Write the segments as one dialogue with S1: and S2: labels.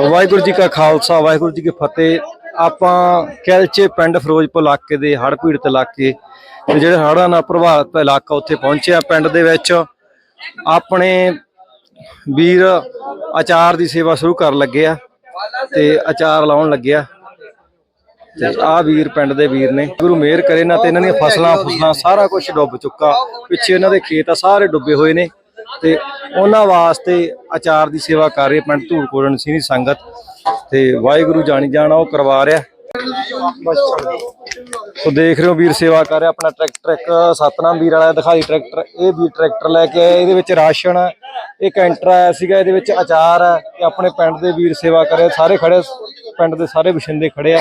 S1: ਵਾਹਿਗੁਰੂ ਜੀ ਕਾ ਖਾਲਸਾ, ਵਾਹਿਗੁਰੂ ਜੀ ਕੀ ਫਤਿਹ। ਆਪਾਂ ਕੈਲਚੇ ਪਿੰਡ ਫਿਰੋਜ਼ਪੁਰ ਇਲਾਕੇ ਦੇ ਹੜ੍ਹ ਪੀੜਤ ਇਲਾਕੇ ਤੇ ਜਿਹੜੇ ਹੜ੍ਹਾਂ ਨਾਲ ਪ੍ਰਭਾਵਿਤ ਇਲਾਕਾ ਉੱਥੇ ਪਹੁੰਚਿਆ ਪਿੰਡ ਦੇ ਵਿੱਚ। ਆਪਣੇ ਵੀਰ ਅਚਾਰ ਦੀ ਸੇਵਾ ਸ਼ੁਰੂ ਕਰਨ ਲੱਗੇ ਆ ਤੇ ਅਚਾਰ ਲਾਉਣ ਲੱਗਿਆ ਤੇ ਆ ਵੀਰ ਪਿੰਡ ਦੇ ਵੀਰ ਨੇ। ਗੁਰੂ ਮਿਹਰ ਕਰੇ ਨਾ ਤੇ ਇਹਨਾਂ ਦੀਆਂ ਫਸਲਾਂ ਫਸਲਾਂ ਸਾਰਾ ਕੁਝ ਡੁੱਬ ਚੁੱਕਾ। ਪਿੱਛੇ ਇਹਨਾਂ ਦੇ ਖੇਤ ਆ, ਸਾਰੇ ਡੁੱਬੇ ਹੋਏ ਨੇ ਤੇ ਉਹਨਾਂ ਵਾਸਤੇ ਅਚਾਰ ਦੀ ਸੇਵਾ ਕਰ ਰਹੇ ਪਿੰਡ ਧੂੜਕੋੜਨ ਸਿੰਘ ਸੰਗਤ ਤੇ ਵਾਹਿਗੁਰੂ ਜਾਣੀ ਜਾਣਾ ਉਹ ਕਰਵਾ ਰਿਹਾ। ਸੋ ਦੇਖ ਰਹੇ ਹੋ ਵੀਰ ਸੇਵਾ ਕਰ ਰਿਹਾ ਆਪਣਾ ਟਰੈਕਟਰ ਇੱਕ ਸਤਨਾਮ ਵੀਰ ਵਾਲਾ ਦਿਖਾਈ ਟਰੈਕਟਰ ਇਹ ਵੀ ਟਰੈਕਟਰ ਲੈ ਕੇ ਆਏ ਇਹਦੇ ਵਿੱਚ ਰਾਸ਼ਨ ਆ, ਇਹ ਕੈਂਟਰ ਆਇਆ ਸੀਗਾ ਇਹਦੇ ਵਿੱਚ ਅਚਾਰ ਹੈ ਤੇ ਆਪਣੇ ਪਿੰਡ ਦੇ ਵੀਰ ਸੇਵਾ ਕਰੇ ਸਾਰੇ ਖੜੇ ਪਿੰਡ ਦੇ ਸਾਰੇ ਵਸਿੰਦੇ ਖੜੇ ਆ।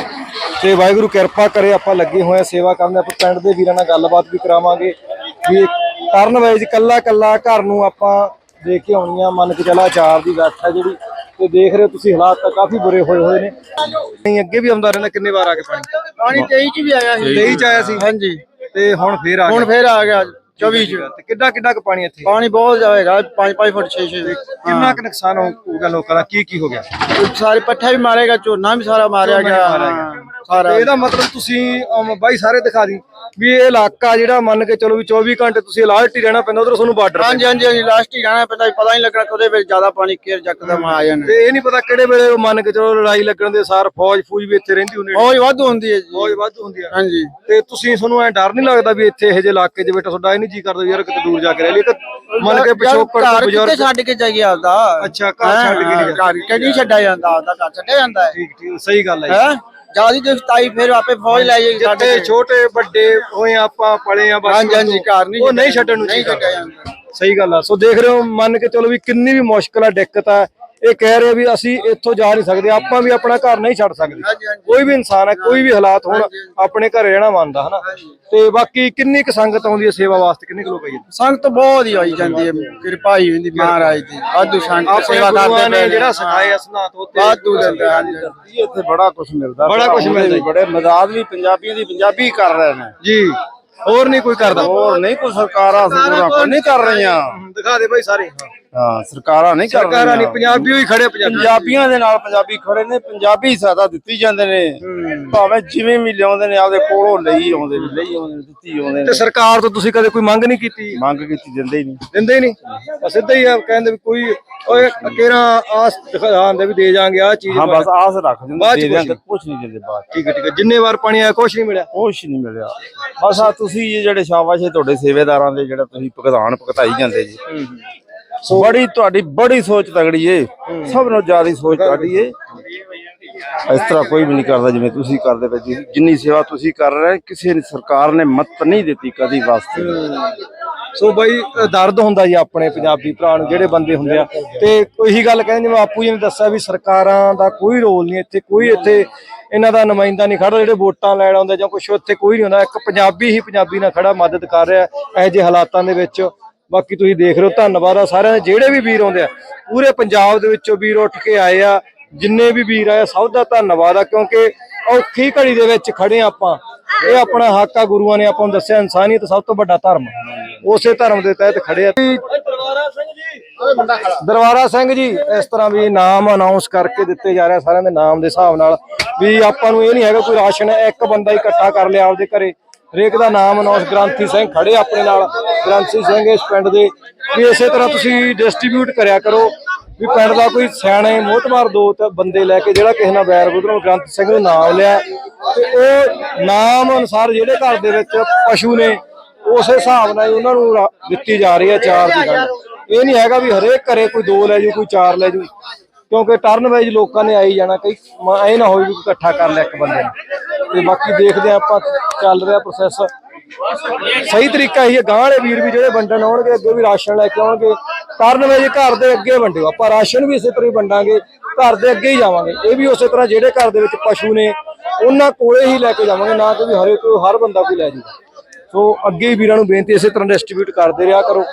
S1: ਤੇ ਵਾਹਿਗੁਰੂ ਕਿਰਪਾ ਕਰੇ ਆਪਾਂ ਲੱਗੇ ਹੋਏ ਆ ਸੇਵਾ ਕਰਨ ਆਪਾਂ ਪਿੰਡ ਦੇ ਵੀਰਾਂ ਨਾਲ ਗੱਲਬਾਤ ਵੀ ਕਰਾਵਾਂਗੇ। ਵੀ ਕਰਨ ਵਾਈਜ਼ ਕੱਲਾ ਕੱਲਾ ਘਰ ਨੂੰ ਆਪਾਂ ਦੇ ਕੇ ਆਉਣੀ ਆ ਮੰਨ ਕੇ ਚੱਲਾ ਅਚਾਰ ਦੀ ਗੱਠ ਆ ਜਿਹੜੀ ਤੇ ਦੇਖ ਰਹੇ ਹੋ ਤੁਸੀਂ ਹਾਲਾਤ ਤਾਂ ਕਾਫੀ ਬੁਰੇ ਹੋਏ ਹੋਏ ਨੇ। ਨਹੀਂ ਅੱਗੇ ਵੀ ਆਉਂਦਾ ਰਹਿੰਦਾ ਕਿੰਨੇ ਵਾਰ ਆ ਕੇ ਪਾਣੀ?
S2: ਪਾਣੀ 23 ਚ ਵੀ ਆਇਆ ਸੀ।
S1: 23 ਚ ਆਇਆ ਸੀ?
S2: ਹਾਂਜੀ।
S1: ਤੇ ਹੁਣ ਫੇਰ ਆ
S2: ਹੁਣ
S1: ਗਿਆ
S2: ਫੇਰ ਆ ਗਿਆ 24 ਚ।
S1: ਤੇ ਕਿੱਡਾ ਕਿੱਡਾ ਕੁ ਪਾਣੀ ਇੱਥੇ?
S2: ਪਾਣੀ ਬਹੁਤ ਜਾਏਗਾ 5-5 ਫੁੱਟ 6-6
S1: ਕਿੰਨਾ ਕੁ ਨੁਕਸਾਨ ਹੋ- ਹੋਊਗਾ ਲੋਕਾਂ ਦਾ? ਕੀ ਕੀ ਹੋ ਗਿਆ?
S2: ਸਾਰੇ ਪੱਠਾ ਵੀ ਮਾਰੇਗਾ ਝੋਨਾ ਵੀ ਸਾਰਾ ਮਾਰਿਆ ਗਿਆ। ਹਾਂ, ਸਾਰਾ।
S1: ਇਹਦਾ ਮਤਲਬ ਤੁਸੀਂ ਬਾਈ ਸਾਰੇ ਦਿਖਾ ਦੀ। ਵੀ ਇਹ ਇਲਾਕਾ ਜਿਹੜਾ ਮੰਨ ਕੇ ਚਲੋ ਵੀ 24 ਘੰਟੇ ਤੁਸੀਂ ਅਲਰਟ ਹੀ ਰਹਿਣਾ ਪੈਂਦਾ ਉਧਰ ਤੁਹਾਨੂੰ ਬਾਰਡਰ
S2: ਹਾਂਜੀ ਹਾਂਜੀ ਹਾਂਜੀ ਲਾਸਟ ਹੀ ਰਹਿਣਾ ਪੈਂਦਾ ਪਤਾ ਨਹੀਂ ਲੱਗਣਾ ਕਦੇ ਵਿੱਚ ਜ਼ਿਆਦਾ ਪਾਣੀ ਕੇਰ ਜੱਕਦਮ ਆ ਜਾਣਾ
S1: ਤੇ ਇਹ ਨਹੀਂ ਪਤਾ ਕਿਹੜੇ ਵੇਲੇ ਉਹ ਮੰਨ ਕੇ ਚਲੋ ਲੜਾਈ ਲੱਗਣ ਦੇ ਸਾਰ ਫੌਜ ਫੂਜ ਵੀ ਇੱਥੇ ਰਹਿੰਦੀ ਹੁੰਦੀ ਹੈ
S2: ਬਹੁਤ ਵਾਧੂ ਹੁੰਦੀ ਹੈ ਜੀ।
S1: ਫੌਜ ਵਾਧੂ ਹੁੰਦੀ ਆ।
S2: ਹਾਂਜੀ।
S1: ਤੇ ਤੁਸੀਂ ਤੁਹਾਨੂੰ ਐ ਡਰ ਨਹੀਂ ਲੱਗਦਾ ਵੀ ਇੱਥੇ ਇਹੋ ਜਿਹੇ ਇਲਾਕੇ 'ਚ ਬੈਠਾ ਤੁਹਾਡਾ ਇਹ ਨਹੀਂ ਜੀ ਕਰਦਾ ਯਾਰ ਕਿਤੇ ਦੂਰ ਜਾ ਕੇ ਰਹਿ ਲਈ ਕਿ ਮੰਨ ਕੇ ਪਿਛੋਕੜ
S2: ਘਰ
S1: ਤੋਂ ਬਜ਼ੁਰਗ
S2: ਛੱਡ ਕੇ ਜਾਈਏ ਆਪਦਾ?
S1: ਅੱਛਾ ਘਰ ਛੱਡ ਕੇ ਨਹੀਂ
S2: ਹਾਂ, ਛੱਡਿਆ ਜਾਂਦਾ? ਆਪਦਾ ਘਰ ਛੱਡਿਆ ਜਾਂਦਾ ਹੈ।
S1: ਠੀਕ ਠੀਕ ਸਹੀ ਗੱਲ ਹੈ
S2: ਹੈ? ਜਿਆਦੀ ਦਿਖਤਾਈ ਫਿਰ ਆਪੇ ਫੌਜ ਲੈ ਜਾਏਗੀ ਸਾਡੇ
S1: ਜਿੱਥੇ ਛੋਟੇ ਵੱਡੇ ਹੋਏ ਆਪਾਂ ਪਲੇ ਆ ਬਸ
S2: ਹਾਂਜੀ ਹਾਂਜੀ ਘਰ ਨਹੀਂ
S1: ਉਹ ਨਹੀਂ ਛੱਡਣ ਨੂੰ
S2: ਨਹੀਂ। ਛੱਡਿਆ ਜਾਂਦਾ।
S1: ਸਹੀ ਗੱਲ ਆ। ਸੋ ਦੇਖ ਰਹੇ ਹੋ ਮੰਨ ਕੇ ਚਲੋ ਵੀ ਕਿੰਨੀ ਵੀ ਮੁਸ਼ਕਲ ਆ ਦਿੱਕਤ ਆ। ਇਹ ਕਹਿ ਰਹੇ ਵੀ ਅਸੀਂ ਇੱਥੋਂ ਜਾ ਨਹੀਂ ਸਕਦੇ ਆਪਾਂ ਵੀ ਆਪਣਾ ਘਰ ਨਹੀਂ ਛੱਡ ਸਕਦੇ। ਕੋਈ ਵੀ ਇਨਸਾਨ ਹੈ ਕੋਈ ਵੀ ਹਾਲਾਤ ਹੋਣ ਆਪਣੇ ਘਰੇ ਰਹਿਣਾ ਮੰਨਦਾ ਹਨਾ? ਤੇ ਬਾਕੀ ਕਿੰਨੀ ਕੁ ਸੰਗਤ ਆਉਂਦੀ ਹੈ ਸੇਵਾ ਵਾਸਤੇ? ਕਿੰਨੇ ਕੁ ਲੋਕ ਆਈ
S2: ਸੰਗਤ ਬਹੁਤ ਹੀ ਆਈ ਜਾਂਦੀ ਹੈ। ਕਿਰਪਾ ਹੀ ਹੁੰਦੀ ਮਹਾਰਾਜ ਦੀ। ਵਾਧੂ ਸੰਗਤ ਸੇਵਾ ਕਰਦੇ
S1: ਨੇ ਜਿਹੜਾ ਸਿਖਾਇਆ ਸਨਾਤ ਉਹ ਤੇ
S2: ਵਾਧੂ ਦਿੰਦੇ ਹਾਂਜੀ।
S3: ਇੱਥੇ ਬੜਾ ਕੁਝ ਮਿਲਦਾ
S1: ਬੜਾ ਕੁਛ ਮਿਲਦਾ।
S3: ਬੜੇ ਮਦਦ ਵੀ ਪੰਜਾਬੀਆਂ ਦੀ ਪੰਜਾਬੀ ਕਰ ਰਹੇ ਨੇ।
S1: ਜੀ। ਹੋਰ ਨਹੀਂ ਕੋਈ ਕਰਦਾ?
S3: ਹੋਰ ਨਹੀਂ ਕੋਈ ਸਰਕਾਰਾਂ ਸਰਕਾਰਾਂ ਕੋਈ ਨਹੀਂ ਕਰ ਰਹੀਆਂ।
S1: ਦਿਖਾ ਦੇ ਭਾਈ ਸਾਰੇ।
S3: ਹਾਂ ਸਰਕਾਰਾਂ ਨਹੀਂ ਕਰ
S1: ਸਰਕਾਰਾਂ ਨਹੀਂ ਪੰਜਾਬੀ ਹੋਈ ਖੜੇ ਪੰਜਾਬੀ।
S3: ਪੰਜਾਬੀਆਂ ਦੇ ਨਾਲ ਪੰਜਾਬੀ ਖੜੇ ਨੇ ਪੰਜਾਬੀ ਸਹਾਇਤਾ ਦਿੱਤੀ ਜਾਂਦੇ ਨੇ। ਭਾਵੇਂ ਜਿਵੇਂ ਵੀ ਲਿਆਉਂਦੇ ਨੇ ਆਪਦੇ ਕੋਲੋਂ ਲਈ ਆਉਂਦੇ ਨੇ ਲਈ ਆਉਂਦੇ ਨੇ ਦਿੱਤੀ ਆਉਂਦੇ
S1: ਤੇ
S3: ਨੇ।
S1: ਸਰਕਾਰ ਤੋਂ ਤੁਸੀਂ ਕਦੇ ਕੋਈ ਮੰਗ ਨਹੀਂ ਕੀਤੀ?
S3: ਮੰਗ ਕੀਤੀ ਦਿੰਦੇ ਹੀ ਨਹੀਂ।
S1: ਦਿੰਦੇ ਹੀ ਨਹੀਂ? ਬਸ ਸਿੱਧਾ ਹੀ ਆ ਕਹਿੰਦੇ ਵੀ ਕੋਈ ਓਏ ਕੇਰਾ ਆਸ ਦਿਖਾਉਂਦੇ ਵੀ ਦੇ ਜਾਾਂਗੇ ਆ ਚੀਜ਼
S3: ਹਾਂ ਬਸ ਆਸ ਰੱਖ ਦਿੰਦੇ
S1: ਬਾਅਦ ਚ
S3: ਦੇ
S1: ਕੁਛ
S3: ਦਿਆਂਗੇ ਕੁਝ ਨਹੀਂ ਦਿੰਦੇ ਬਾਅਦ ਚ।
S1: ਠੀਕ ਹੈ ਠੀਕ ਹੈ। ਜਿੰਨੇ ਵਾਰ ਪਾਣੀ ਆਇਆ ਕੁਛ ਨਹੀਂ ਮਿਲਿਆ।
S3: ਕੁਛ ਨਹੀਂ ਮਿਲਿਆ। ਬਸ ਆ ਤੁਸੀਂ ਜਿਹੜੇ ਸ਼ਾਬਾਸ਼ ਹੈ ਤੁਹਾਡੇ ਸੇਵੇਦਾਰਾਂ ਦੇ ਜਿਹੜਾ ਤੁਸੀਂ ਭੁਗਤਾਨ ਭੁਗਤਾਈ ਜਾਂਦੇ ਜੀ। ਬੜੀ ਤੁਹਾਡੀ ਬੜੀ ਸੋਚ ਤਗੜੀ ਏ। ਸਭ ਨਾਲੋਂ ਜ਼ਿਆਦਾ ਸੋਚ ਤੁਹਾਡੀ ਏ। ਇਸ ਤਰ੍ਹਾਂ ਕੋਈ ਵੀ ਨਹੀਂ ਕਰਦਾ ਜਿਵੇਂ ਤੁਸੀਂ ਕਰਦੇ ਪਏ। ਜੀ ਜਿੰਨੀ ਸੇਵਾ ਤੁਸੀਂ ਕਰ ਰਹੇ ਕਿਸੇ ਨੇ ਸਰਕਾਰ ਨੇ ਮਤ ਨਹੀਂ ਦਿੱਤੀ ਕਦੀ ਵਾਸਤੇ।
S1: ਸੋ ਬਈ ਦਰਦ ਹੁੰਦਾ ਜੀ ਆਪਣੇ ਪੰਜਾਬੀ ਭਰਾ ਨੂੰ ਜਿਹੜੇ ਬੰਦੇ ਹੁੰਦੇ ਆ। ਤੇ ਉਹੀ ਗੱਲ ਕਹਿੰਦੇ ਜਿਵੇਂ ਆਪੂ ਜੀ ਨੇ ਦੱਸਿਆ ਵੀ ਸਰਕਾਰਾਂ ਦਾ ਕੋਈ ਰੋਲ ਨਹੀਂ ਇੱਥੇ ਕੋਈ ਇੱਥੇ ਇਹਨਾਂ ਦਾ ਨੁਮਾਇੰਦਾ ਨਹੀਂ ਖੜਾ ਜਿਹੜੇ ਵੋਟਾਂ ਲੈਣ ਆਉਂਦੇ ਜਾਂ ਕੁਛ ਇੱਥੇ ਕੋਈ ਨਹੀਂ ਹੁੰਦਾ। ਇੱਕ ਪੰਜਾਬੀ ਹੀ ਪੰਜਾਬੀ ਨਾਲ ਖੜਾ ਮਦਦ ਕਰ ਰਿਹਾ ਇਹੋ ਜਿਹੇ ਹਾਲਾਤਾਂ ਦੇ ਵਿੱਚ। ਬਾਕੀ ਤੁਸੀਂ ਦੇਖ ਰਹੇ ਹੋ ਧੰਨਵਾਦ ਆ ਸਾਰਿਆਂ ਦੇ ਜਿਹੜੇ ਵੀ ਵੀਰ ਆਉਂਦੇ ਆ ਪੂਰੇ ਪੰਜਾਬ ਦੇ ਵਿੱਚੋਂ ਵੀਰ ਉੱਠ ਕੇ ਆਏ ਆ ਜਿੰਨੇ ਵੀ ਵੀਰ ਆਏ ਸਭ ਦਾ ਧੰਨਵਾਦ ਆ ਕਿਉਂਕਿ ਔਖੀ ਘੜੀ ਦੇ ਵਿੱਚ ਖੜੇ ਆਪਾਂ। ਇਹ ਆਪਣਾ ਹੱਕ ਆ ਗੁਰੂਆਂ ਨੇ ਆਪਾਂ ਨੂੰ ਦੱਸਿਆ ਇਨਸਾਨੀਅਤ ਸਭ ਤੋਂ ਵੱਡਾ ਧਰਮ। ਉਸੇ ਧਰਮ ਦੇ ਤਹਿਤ ਖੜੇ ਆ। ਦਰਬਾਰਾ ਸਿੰਘ ਜੀ। ਇਸ ਤਰ੍ਹਾਂ ਵੀ ਨਾਮ ਅਨਾਉਂਸ ਕਰਕੇ ਦਿੱਤੇ ਜਾ ਰਿਹਾ ਸਾਰਿਆਂ ਦੇ ਨਾਮ ਦੇ ਹਿਸਾਬ ਨਾਲ। ਵੀ ਆਪਾਂ ਨੂੰ ਇਹ ਨਹੀਂ ਹੈਗਾ ਕੋਈ ਰਾਸ਼ਨ ਇੱਕ ਬੰਦਾ ਇਕੱਠਾ ਕਰ ਲਿਆ ਆਪਦੇ ਘਰੇ। ਹਰੇਕ ਦਾ ਨਾਮ ਅਨਾਉਂਸ ਗ੍ਰੰਥੀ ਸਿੰਘ ਖੜੇ ਆਪਣੇ ਨਾਲ। ਗ੍ਰੰਥੀ ਸਿੰਘ ਇਸ ਪਿੰਡ ਦੇ। ਵੀ ਇਸੇ ਤਰ੍ਹਾਂ ਤੁਸੀਂ ਡਿਸਟ੍ਰੀਬਿਊਟ ਕਰਿਆ ਕਰੋ। ਵੀ ਪਿੰਡ ਦਾ ਕੋਈ ਸਿਆਣੇ ਮੋਹਤਮਾਰ ਦੋ ਬੰਦੇ ਲੈ ਕੇ ਜਿਹੜਾ ਕਿਸੇ ਨਾਲ ਬੈਰ ਬੁਧਰੋਂ ਗ੍ਰੰਥ ਸਿੰਘ ਨੂੰ ਨਾਮ ਲਿਆ। ਤੇ ਉਹ ਨਾਮ ਅਨੁਸਾਰ ਜਿਹੜੇ ਘਰ ਦੇ ਵਿੱਚ ਪਸ਼ੂ ਨੇ, ਉਸੇ ਹਿਸਾਬ ਨਾਲ ਉਹਨਾਂ ਨੂੰ ਦਿੱਤੀ ਜਾ ਰਹੀ ਹੈ ਚਾਰ ਦੀ ਗੱਲ। ਇਹ ਨਹੀਂ ਹੈਗਾ ਵੀ ਹਰੇਕ ਘਰੇ ਕੋਈ ਦੋ ਲੈ ਜੂ, ਕੋਈ ਚਾਰ ਲੈ ਜੂ। ਕਿਉਂਕਿ ਟਰਨ ਵਾਈਜ਼ ਲੋਕਾਂ ਨੇ ਆਈ ਜਾਣਾ, ਕਈ ਐ ਨਾ ਹੋਵੇ ਵੀ ਇਕੱਠਾ ਕਰ ਲਿਆ ਇੱਕ ਬੰਦੇ ਨੇ। ਤੇ ਬਾਕੀ ਦੇਖਦੇ ਆ ਆਪਾਂ ਚੱਲ ਰਿਹਾ ਪ੍ਰੋਸੈਸ ਸਹੀ ਤਰੀਕਾ ਇਹ ਹੈ ਗਾਂ ਵਾਲੇ ਵੀਰ ਵੀ ਜਿਹੜੇ ਵੰਡਣ ਆਉਣਗੇ, ਅੱਗੇ ਵੀ ਰਾਸ਼ਨ ਲੈ ਕੇ ਆਉਣਗੇ। ਟਰਨ ਵਾਈਜ਼ ਘਰ ਦੇ ਅੱਗੇ ਵੰਡਿਓ, ਆਪਾਂ ਰਾਸ਼ਨ ਵੀ ਇਸੇ ਤਰ੍ਹਾਂ ਹੀ ਵੰਡਾਂਗੇ, ਘਰ ਦੇ ਅੱਗੇ ਹੀ ਜਾਵਾਂਗੇ। ਇਹ ਵੀ ਉਸੇ ਤਰ੍ਹਾਂ ਜਿਹੜੇ ਘਰ ਦੇ ਵਿੱਚ ਪਸ਼ੂ ਨੇ, ਉਹਨਾਂ ਕੋਲੇ ਹੀ ਲੈ ਕੇ ਜਾਵਾਂਗੇ, ਨਾ ਕਿ ਵੀ ਹਰੇ ਕੋਈ ਹਰ ਬੰਦਾ ਕੋਈ ਲੈ ਜਾਊਗਾ ਸੋ ਅੱਗੇ ਹੀ ਵੀਰਾਂ ਨੂੰ ਬੇਨਤੀ ਇਸੇ ਤਰ੍ਹਾਂ ਡਿਸਟ੍ਰੀਬਿਊਟ ਕਰਦੇ ਰਿਹਾ ਕਰੋ।